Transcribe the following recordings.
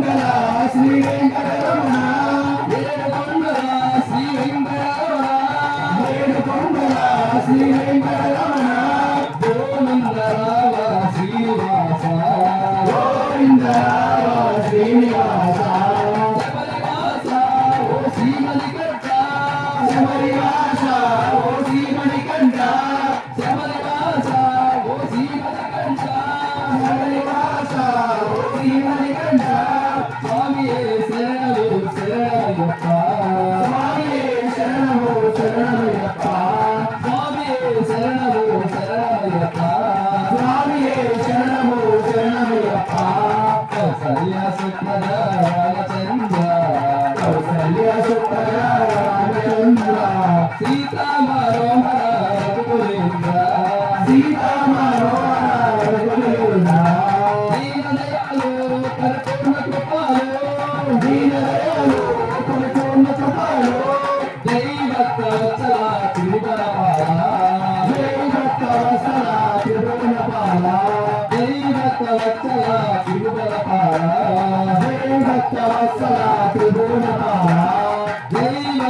ఏడుకొండల శ్రీ వెంకటరమణ ఏడుకొండల శ్రీ వెంకటరమణ ఏడుకొండల శ్రీ వెంకటరమణ సీతా మనోహర రఘుకులేంద్ర సీతా మనోహర రఘుకులేంద్ర దీనదయాలు పరిపూర్ణ కృపాలు దీనదయాలు పరిపూర్ణ కృపాలు దైవత్వ వత్సల తిరుమలపాల దైవత్వ వత్సల తిరుమలపాల వత్సల తిరుమలపాల వత్సల తిరుమలపాల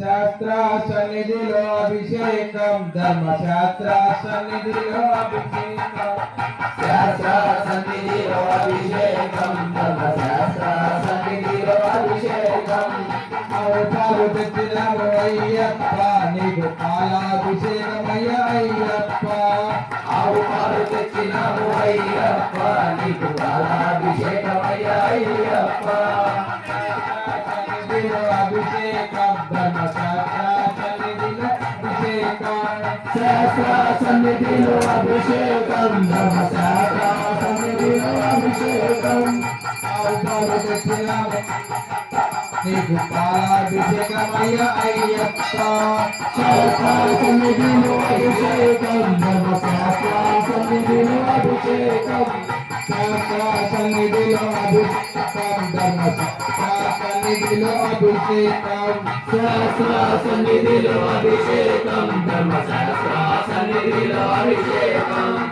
శాస్త్ర సన్నిధిలో అభిషేకం ధర్మశాస్త్ర సన్నిధిలో అభిషేకం. శాస్త్ర సన్నిధిలో అభిషేకం ధర్మశాస్త్ర సన్నిధిలో అభిషేకం. అవతారు తెచ్చినాము అయ్యప్ప నీకు పాలాభిషేకమయ్యా అయ్యప్ప. అవతారు తెచ్చినాము అయ్యప్ప నీకు పాలాభిషేకమయ్యా అయ్యప్ప. శాస్త్ర సన్నిధిలో అభిషేకం ధర్మశాస్త్ర సన్నిధిలో అభిషేకం. అవతారు తెచ్చినాము నీకు పాలాభిషేకమయ్య అయ్యప్ప. శాస్త్ర సన్నిధిలో అభిషేకం ధర్మశాస్త్ర సన్నిధిలో అభిషేకం. శాస్త్ర సన్నిధిలో అభిషేకం. ధర్మశాస్త్ర సన్నిధిలో అభిషేకం. సహస్ర సన్నిధిలో అభిషేకం. ధర్మశాస్త్ర సన్నిధిలో అభిషేకం.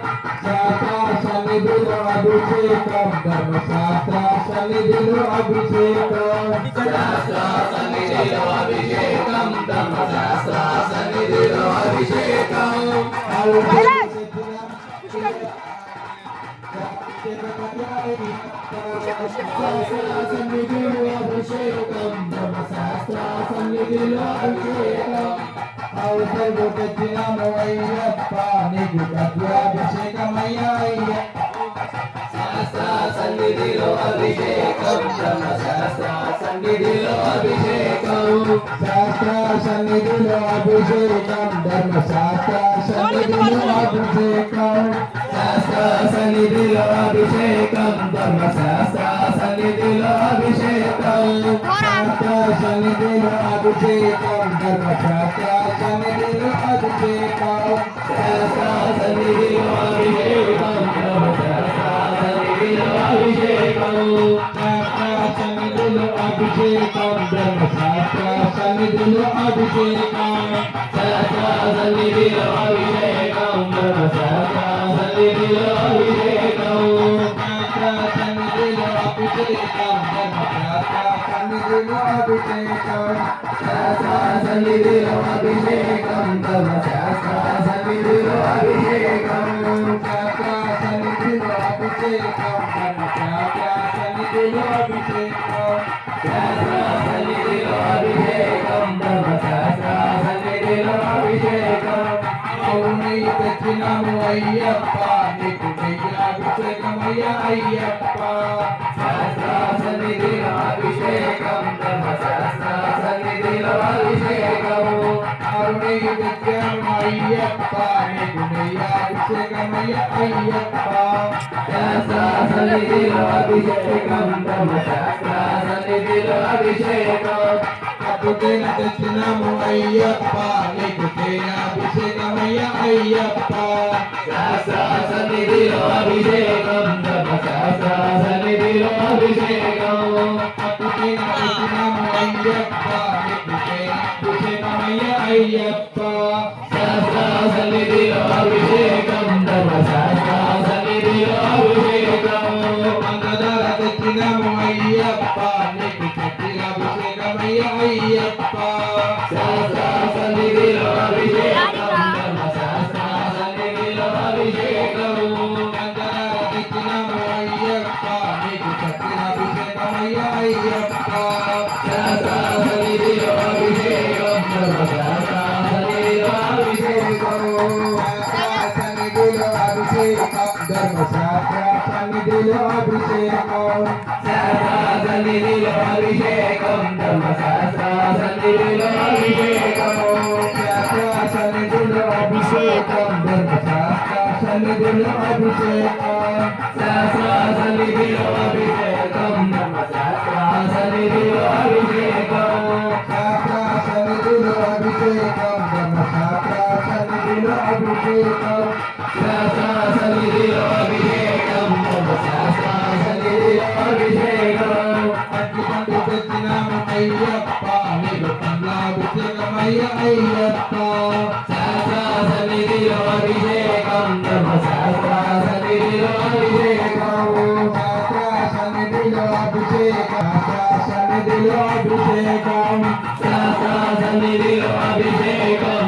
సన్నిధిలో అభిషేకం. ధర్మశాస్త్ర సన్నిధిలో అభిషేకం. శాస్త్ర సన్నిధిలో అభిషేకం. ధర్మశాస్త్ర సన్నిధిలో అభిషేకం. సన్నిధిలో అభిషేకం ధర్మశాస్త్ర సన్నిధిలో అభిషేకం అవసరం తెచ్చినాము అయ్యప్ప నీకు తత్వాభిషేకమయ్యా అయ్యప్ప సన్నిధిలో అభిషేకం ధర్మశాస్త్ర సన్నిధిలో అభిషేకం శాస్త్ర సన్నిధిలో అభిషేకం ధర్మశాస్త్ర సన్నిధిలో అభిషేకం శాస్త్ర సన్నిధిలో అభిషేకం ధర్మశాస్త్ర సన్నిధిలో అభిషేకం శాస్త్ర సన్నిధిలో అభిషేకం ధర్మశాస్త్ర సన్నిధిలో అభిషేకం శాస్త్ర సన్నిధిలో అభిషేకం ధర్మశాస్త్ర సన్నిధిలో అభిషేకం శాస్త్ర సన్నిధిలో అభిషేకం. ధర్మశాస్త్ర సన్నిధిలో అభిషేకం శాస్త్ర సన్నిధిలో అభిషేకం ధర్మశాస్త్ర సన్నిధిలో అభిషేకం శాస్త్ర సన్నిధిలో అభిషేకం ధర్మశాస్త్ర సన్నిధిలో అభిషేకం శాస్త్ర సన్నిధిలో అభిషేకం ధర్మశాస్త్ర సన్నిధిలో అభిషేకం అభిషేకం. సన్నిధిలో అభిషేకం సన్నిధిలో అభిషేకం సన్నిధిలో అభిషేకం అవునై తెచ్చినాము అయ్యప్ప నీకు అభిషేకమయ్య అయ్యప్ప సన్నిధిలో అభిషేకం సన్నిధిలో అభిషేకం అవునై నిత్యమయ్యప్ప అయ్యప్ప అభిషేకమయ్య అయ్యప్ప శాస్త్ర సన్నిధిలో అభిషేకం ధర్మశాస్త్ర సన్నిధిలో అభిషేకం అప్పుడైన తెచ్చినాము అయ్యప్ప నీకు అభిషేకమయ్య అయ్యప్ప శాస్త్ర సన్నిధిలో అభిషేకం ధర్మశాస్త్ర సన్నిధిలో అభిషేకం అప్పుడైన తెచ్చినాము అయ్యప్ప శాస్త్ర సన్నిధిలో అభిషేకం ధర్మశాస్త్ర సన్నిధిలో అభిషేకం మంగళ తెచ్చినాము అయ్యప్ప నీకు శక్తి అభిషేకమయ్య అయ్యప్ప అభిషేకం ధర్మశాస్త్ర సన్నిధిలో అభిషేకం సన్నిధిలో అభిషేకం ధర్మశాస్త్ర సన్నిధిలో అభిషేకం శాస్త్ర సన్నిధిలో అభిషేకం ధర్మశాస్త్ర సన్నిధిలో అభిషేకం శాస్త్ర సన్నిధిలో అభిషేకం ధర్మశాస్త్ర సన్నిధిలో అభిషేకం అభిషేకం అయ్యప్ప శాస్త్ర సన్నిధిలో అభిషేకం ధర్మశాస్త్ర సన్నిధిలో అభిషేకం శాస్త్ర సన్నిధిలో అభిషేకం సన్నిధిలో అభిషేకం శాస్త్ర సన్నిధిలో అభిషేకం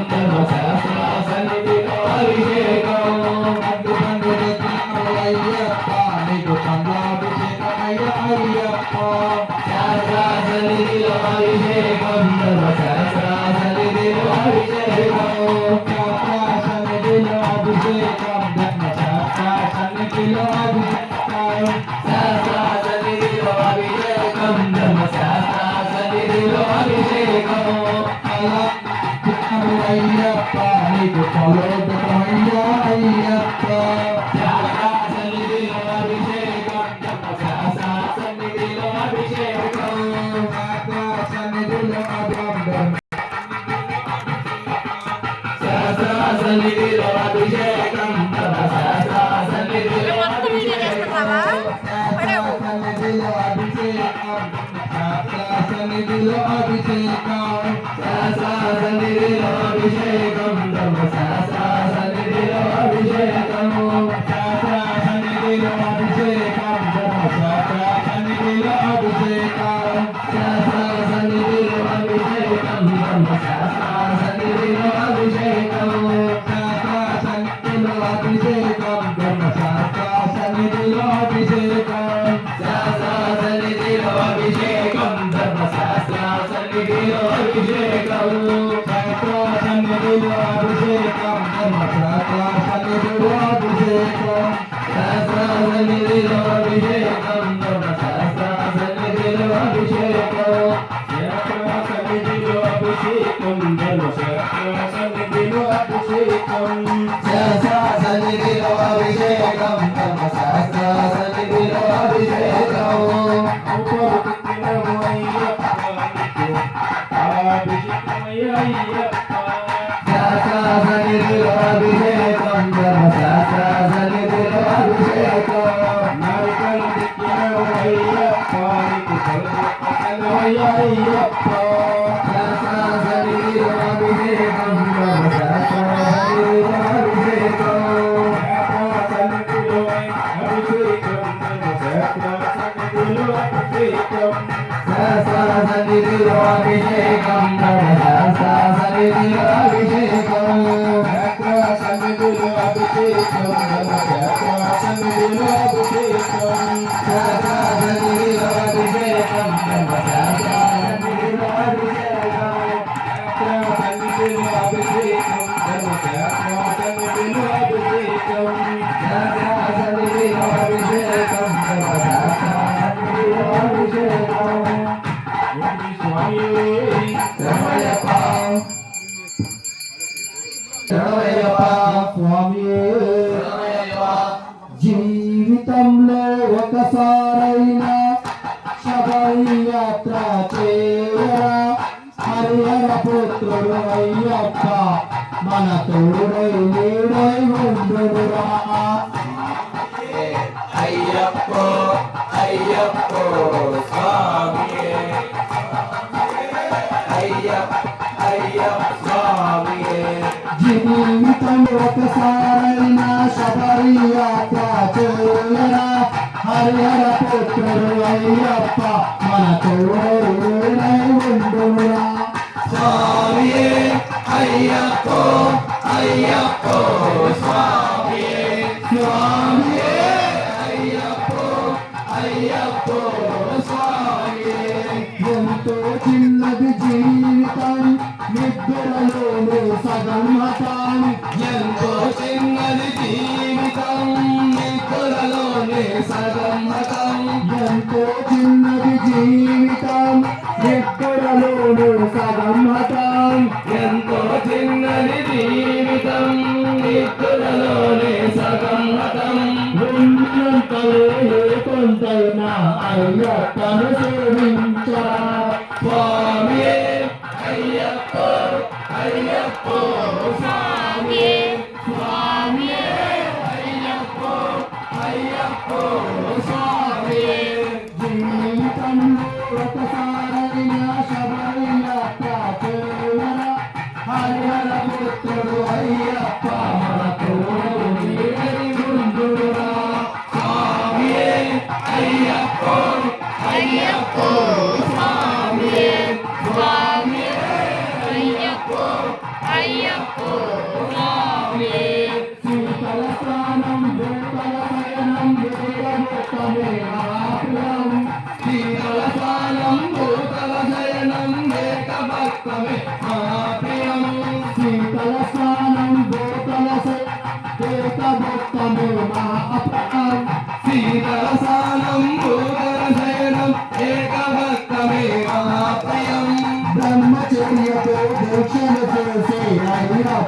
సన్నిధిలో అభిషేకం సరసనిధిలో అభిషేకం సరసనిధిలో అభిషేకం సరసనిధిలో అభిషేకం సరసనిధిలో అభిషేకం సరసనిధిలో అభిషేకం నరకం దిక్కిన అయ్యప్ప నీకు సర్వ అయ్యయ్య Shiva, Shiva, Shiva, Shiva, Shiva, Shiva, ஐயப்போ ஐயப்போ சுவாமியே ஐயப்ப ஐயப்ப சுவாமியே ஜீவிதம் ஒக்கசாரனா சபரியாத்ரா జీవితం ఎక్కడలోనూ సగం Ayampo, Ayampo, o homem.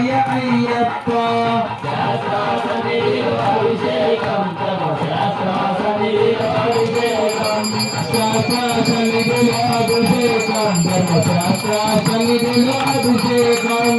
పద్మాభిషేకమయ్య Ayyappa శాస్త్ర అభిషేకం తమ అభిషేకం శాస్త్ర అభిషేకం అభిషేకం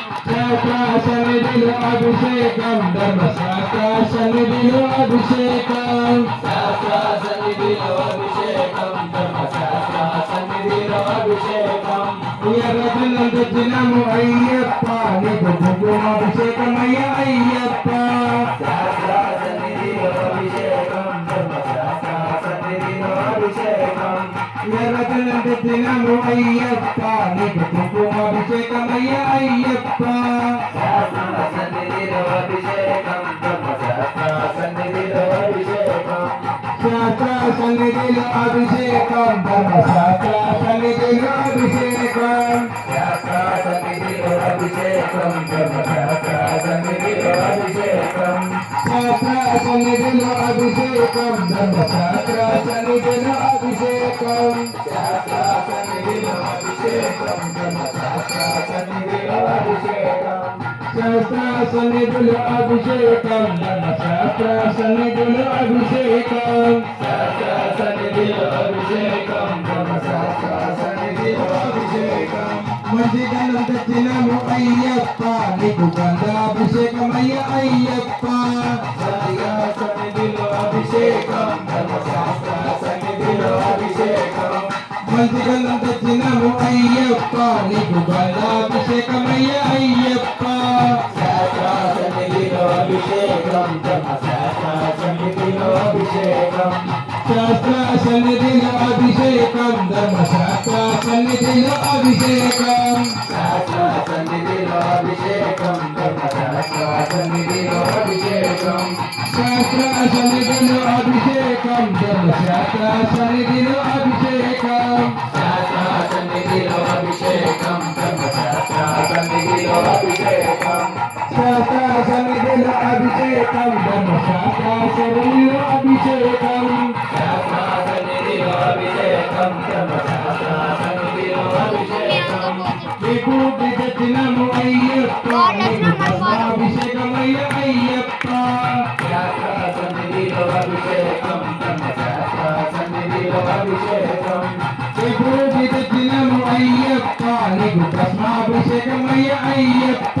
సన్నిధిలో అభిషేకం. ధర్మశాస్త్ర సన్నిధిలో అభిషేకం. శాస్త్ర సన్నిధిలో అభిషేకం. తమ శాస్త్ర సన్నిధిలో అభిషేకం. ఎర్రజనం తెచ్చినము అయ్యప్ప నీకు అయ్యప్ప. శాస్త్ర సన్నిధిలో అభిషేకం. శాస్త్ర సన్నిధిలో అభిషేకం. ఎర్రజనం అయ్యప్ప నీకు కుంకుమాభిషేకమయ్య అయ్యప్ప. సన్నిధిలో అభిషేకం సన్నిధిలో అభిషేకం సన్నిధిలో అభిషేకం సన్నిధిలో అభిషేకం. అభిషేకం తమ శాస్త్ర సన్నిధిలో అభిషేకం శాస్త్ర సన్నిధిలో అభిషేకం ధర్మశాస్త్ర సన్నిధిలో అభిషేకం శాస్త్ర అభిషేకం తమ అభిషేకం శాస్త్ర అభిషేకం ధర్మశాస్త్ర అభిషేకం శాస్త్ర అభిషేకం తమ శాస్త్ర అయ్యప్ప. నీకు గంధాభిషేకమయ్య అయ్యప్ప సరిగా సన్నిధిలో అభిషేకం తమ సన్నిధిలో అభిషేకం అయ్యప్ప నీకు గంధాభిషేకమయ్య అయ్యప్ప శాస్త్ర సన్నిధిలో అభిషేకం తమ సన్నిధిలో అభిషేకం శాస్త్ర సన్నిధిలో అభిషేకం ధర్మశాస్త్ర సన్నిధిలో అభిషేకం శాస్త్ర సన్నిధిలో అభిషేకం శాస్త్ర సన్నిధిలో అభిషేకం శాస్త్ర సన్నిధిలో అభిషేకం ధర్మశాస్త్ర సన్నిధిలో అభిషేకం శాస్త్ర సన్నిధిలో అభిషేకం శాస్త్ర సన్నిధిలో అభిషేకం శాస్త్ర సన్నిధిలో అభిషేకం ధర్మశాస్త్ర సన్నిధిలో అభిషేకం. பிரம்மாபிஷேகம் ஐயப்ப.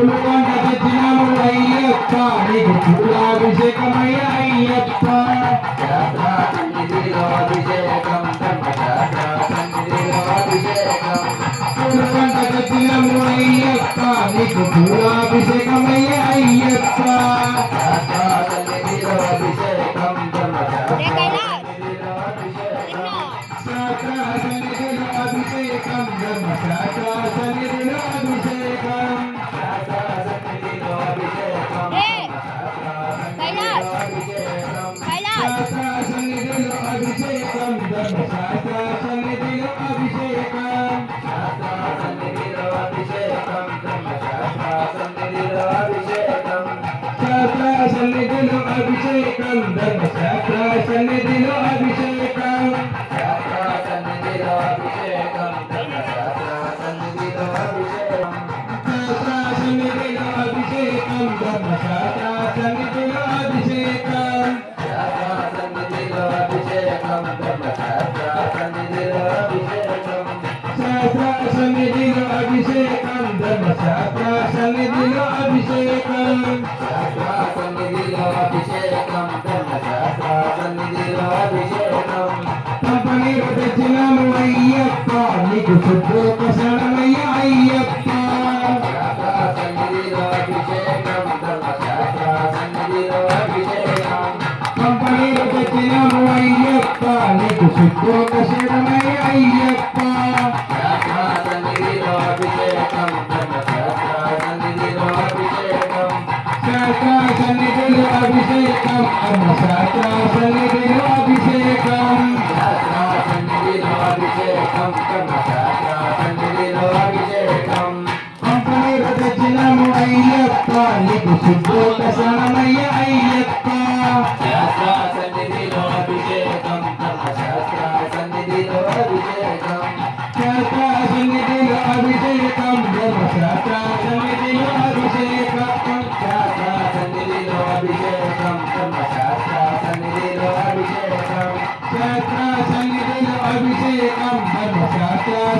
పూలుకొండ అయ్యప్ప నీకు పూలాభిషేకమై అయ్యప్ప అభిషేకం పూలుకొండ గతినము అయ్యప్ప నీకు శాఖ సన్నిధిలో అభిషేకం सन्निधिलो धर्म धर्मशास्त्र सन्निधिलो अभिषेकं Thank you.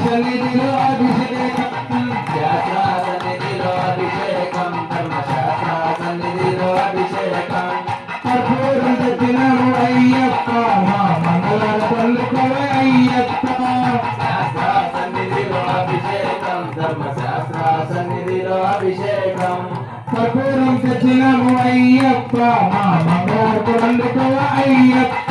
శాసనిధిలో అభిషేకం శాసనిధిలో అభిషేకం ధర్మ శాసనిధిలో అభిషేకం కర్పూర తినము అయ్యప్ప మా మంగళాల పలుకోవే అయ్యప్ప శాసనిధిలో అభిషేకం అయ్యప్ప.